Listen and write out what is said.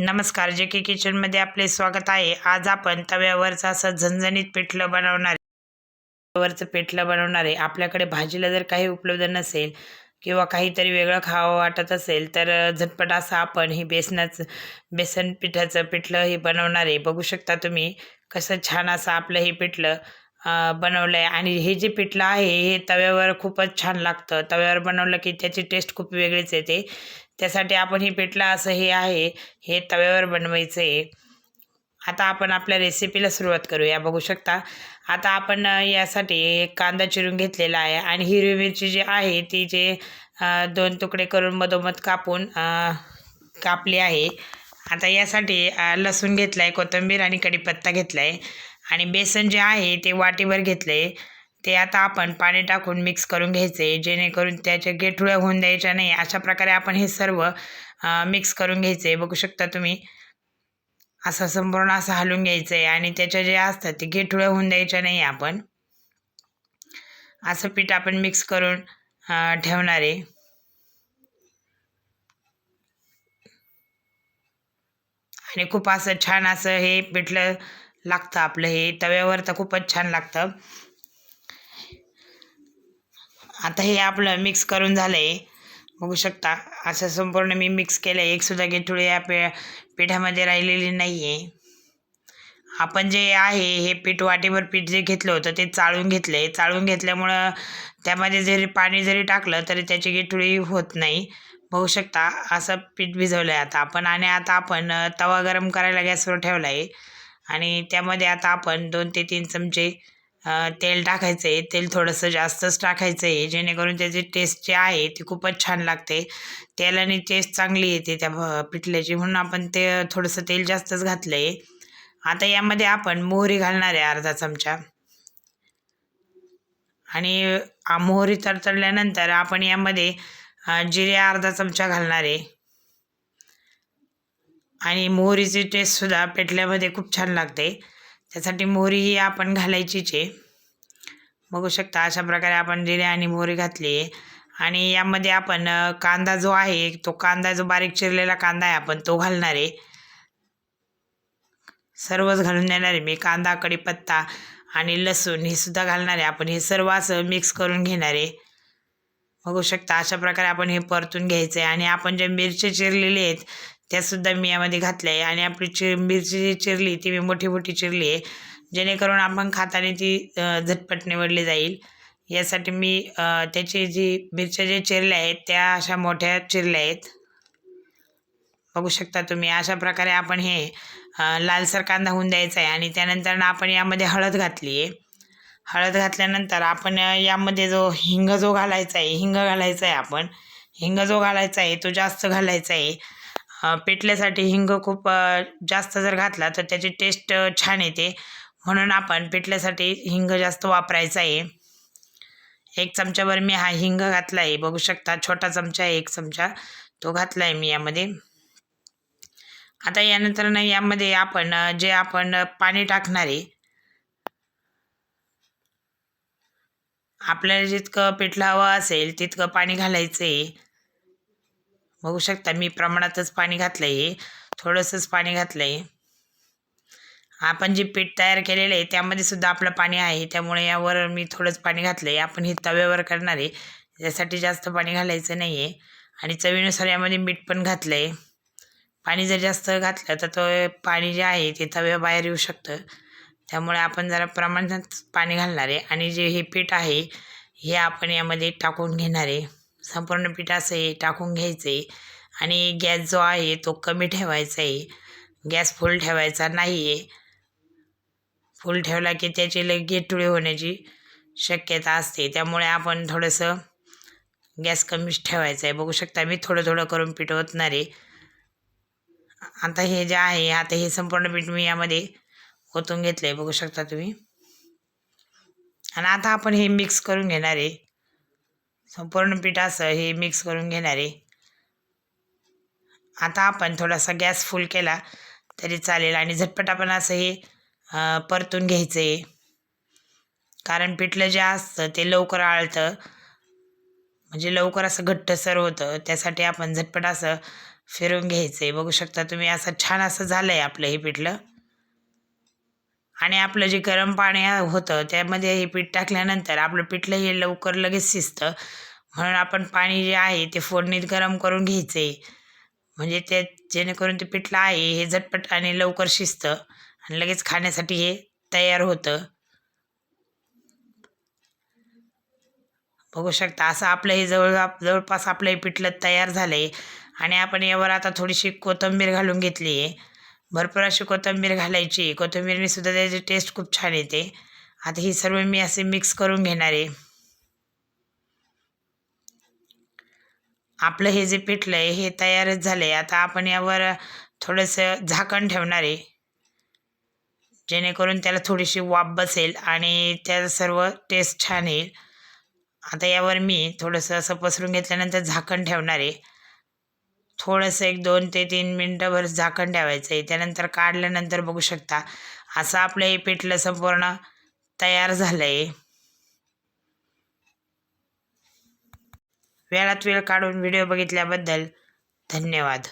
नमस्कार जे के किचनमध्ये आपले स्वागत आहे. आज आपण तव्यावरचं असं झणझणीत पिठलं बनवणार तव्यावरचं वरचं पिठलं बनवणार आहे. आपल्याकडे भाजीला जर काही उपलब्ध नसेल किंवा काहीतरी वेगळं खावं वाटत असेल तर झटपट असं आपण हे बेसनाचं बेसन पिठाचं पिठलं हे बनवणार आहे. बघू शकता तुम्ही कसं छान असं आपलं हे पिठलं बनवलं आहे आणि हे जे पिठलं आहे हे तव्यावर खूपच छान लागतं. तव्यावर बनवलं की त्याची टेस्ट खूप वेगळीच येते. त्यासाठी आपण हे पिठलं असं हे आहे हे तव्यावर बनवायचं आहे. आता आपण आपल्या रेसिपीला सुरुवात करूया बघू शकता. आता आपण यासाठी एक कांदा चिरून घेतलेला आहे आणि हिरवी मिरची जी आहे ती जे दोन तुकडे करून मधोमध कापून कापली आहे. आता यासाठी लसूण घेतला आहे कोथिंबीर आणि कढीपत्ता घेतला आहे आणि बेसन जे आहे ते वाटीवर घेतलं. आहे ते आता आपण पाणी टाकून मिक्स करून घ्यायचे. जेणेकरून त्याच्या गेठुळ्या होऊन द्यायच्या नाही. अशा प्रकारे आपण हे सर्व मिक्स करून घ्यायचे. बघू शकता तुम्ही. असं संपूर्ण असं हलून घ्यायचं आहे आणि त्याच्या जे असतात ते गेठुळ्या होऊन द्यायच्या नाही आपण. असं पीठ आपण मिक्स करून ठेवणार आहे. आणि खूप असं छान असं हे पिठलं लागतं आपलं हे. तव्यावर तर खूपच छान लागतं. आता हे आपलं मिक्स करून झालं आहे बघू शकता. असं संपूर्ण मी मिक्स केलं आहे एकसुद्धा गेठुळी या पे पिठामध्ये राहिलेली नाही आहे आपण जे आहे हे पीठ वाटीभर पीठ जे घेतलं होतं ते चाळून घेतलं आहे चाळून घेतल्यामुळं त्यामध्ये जरी पाणी जरी टाकलं तरी त्याची गेठुळी होत नाही. बघू शकता. असं पीठ भिजवलं आहे आता आपण. आणि आता आपण तवा गरम करायला गॅसवर ठेवला आहे आणि त्यामध्ये आता आपण दोन ते तीन चमचे तेल टाकायचं आहे तेल थोडंसं जास्तच टाकायचं आहे जेणेकरून त्याची टेस्ट जी आहे ती खूपच छान लागते. तेलाने टेस्ट चांगली येते त्या भ- पिठल्याची. म्हणून आपण ते थोडंसं तेल जास्तच घातलं आहे आता यामध्ये आपण मोहरी घालणार आहे अर्धा चमचा. आणि मोहरी तरतडल्यानंतर आपण यामध्ये जिरे अर्धा चमचा घालणार आहे. आणि मोहरीची टेस्टसुद्धा पेटल्यामध्ये खूप छान लागते. त्यासाठी मोहरी ही आपण घालायचीच आहे. बघू शकता अशा प्रकारे आपण जिरे आणि मोहरी घातली आहे. आणि यामध्ये आपण कांदा जो आहे तो कांदा जो बारीक चिरलेला कांदा आहे आपण तो घालणार आहे. सर्वच घालून देणार आहे मी कांदा कढीपत्ता आणि लसूण हे सुद्धा घालणार आहे. आपण हे सर्व असं मिक्स करून घेणार आहे. बघू शकता अशा प्रकारे आपण हे परतून घ्यायचं आहे. आणि आपण जे मिरचे चिरलेले आहेत त्यासुद्धा मी यामध्ये घातल्या. आहे आणि आपली चि मिरची जी चिरली ती मी मोठी मोठी चिरली आहे. जेणेकरून आपण खाताना ती झटपट निवडली जाईल. यासाठी मी त्याची जी मिरच्या जे चिरल्या आहेत त्या अशा मोठ्या चिरल्या आहेत. बघू शकता तुम्ही अशा प्रकारे आपण हे लालसर कांदा होऊन द्यायचा आहे. आणि त्यानंतर आपण यामध्ये हळद घातली आहे. हळद घातल्यानंतर आपण यामध्ये जो हिंग जो घालायचा आहे हिंग घालायचा आहे आपण. हिंग जो घालायचा आहे तो जास्त घालायचा आहे. पिठल्यासाठी हिंग खूप जास्त जर घातला तर त्याची टेस्ट छान येते. म्हणून आपण पिठल्यासाठी हिंग जास्त वापरायचा आहे. एक चमच्याभर मी हा हिंग घातला आहे. बघू शकता छोटा चमचा आहे एक चमचा. तो घातला आहे मी यामध्ये. आता यानंतर ना यामध्ये आपण जे आपण पाणी टाकणार आहे. आपल्याला जितकं पिठलं हवं असेल तितकं पाणी घालायचं आहे. बघू शकता मी प्रमाणातच पाणी घातलं आहे थोडंसंच पाणी घातलं आहे आपण जे पीठ तयार केलेलं आहे त्यामध्ये सुद्धा आपलं पाणी आहे. त्यामुळे यावर मी थोडंच पाणी घातलं आहे आपण हे तव्यावर करणार आहे. त्यासाठी जास्त पाणी घालायचं नाही आहे आणि चवीनुसार यामध्ये मीठ पण घातलं आहे पाणी जर जास्त घातलं तर तो पाणी जे आहे ते तव्याबाहेर येऊ शकतं. त्यामुळे आपण जरा प्रमाणात पाणी घालणार आहे. आणि जे हे पीठ आहे हे आपण यामध्ये टाकून घेणार आहे. संपूर्ण पीठ असं हे टाकून घ्यायचं आहे आणि गॅस जो आहे तो कमी ठेवायचा आहे. गॅस फुल ठेवायचा नाही आहे फुल ठेवला की त्याची लई गेटुळे होण्याची शक्यता असते. त्यामुळे आपण थोडंसं गॅस कमीच ठेवायचा आहे. बघू शकता मी थोडं थोडं करून पीठ ओतणार आहे. आता हे जे आहे आता हे संपूर्ण पीठ मी यामध्ये ओतून घेतलं आहे बघू शकता तुम्ही. आणि आता आपण हे मिक्स करून घेणार आहे. संपूर्ण पीठ असं हे मिक्स करून घेणार आहे. आता आपण थोडासा गॅस फुल केला तरी चालेल आणि झटपट आपण असं हे परतून घ्यायचं आहे. कारण पिठलं जे असतं ते लवकर आळतं. म्हणजे लवकर असं घट्टसर होतं. त्यासाठी आपण झटपट असं फिरून घ्यायचं आहे. बघू शकता तुम्ही असं छान असं झालं आहे आपलं हे पिठलं. आणि आपलं जे गरम पाणी होतं त्यामध्ये हे पीठ टाकल्यानंतर आपलं पिठलं हे लवकर लगेच शिजतं. म्हणून आपण पाणी जे आहे ते फोडणीत गरम करून घ्यायचे. म्हणजे ते जेणेकरून ते पिठलं आहे हे झटपट आणि लवकर शिजतं. आणि लगेच खाण्यासाठी हे तयार होतं. बघू शकता असं आपलं हे जवळ जवळपास आपलं हे पिठलं तयार झालं आहे आणि आपण यावर आता थोडीशी कोथिंबीर घालून घेतली आहे. भरपूर अशी कोथिंबीर घालायची. कोथिंबीरने सुद्धा त्याची टेस्ट खूप छान येते. आता ही सर्व मी असे मिक्स करून घेणार आहे. आपलं हे जे पिठलं आहे हे तयारच झालं आहे आता आपण यावर थोडंसं झाकण ठेवणार आहे. जेणेकरून त्याला थोडीशी वाफ बसेल आणि त्याचं सर्व टेस्ट छान येईल. आता यावर मी थोडंसं असं पसरून घेतल्यानंतर झाकण ठेवणार आहे. थोडंसं एक दोन ते तीन मिनटंभर झाकण ठेवायचं आहे. त्यानंतर काढल्यानंतर बघू शकता असं आपलं हे पिठलं संपूर्ण तयार झालं आहे वेळात वेळ काढून व्हिडिओ बघितल्याबद्दल धन्यवाद.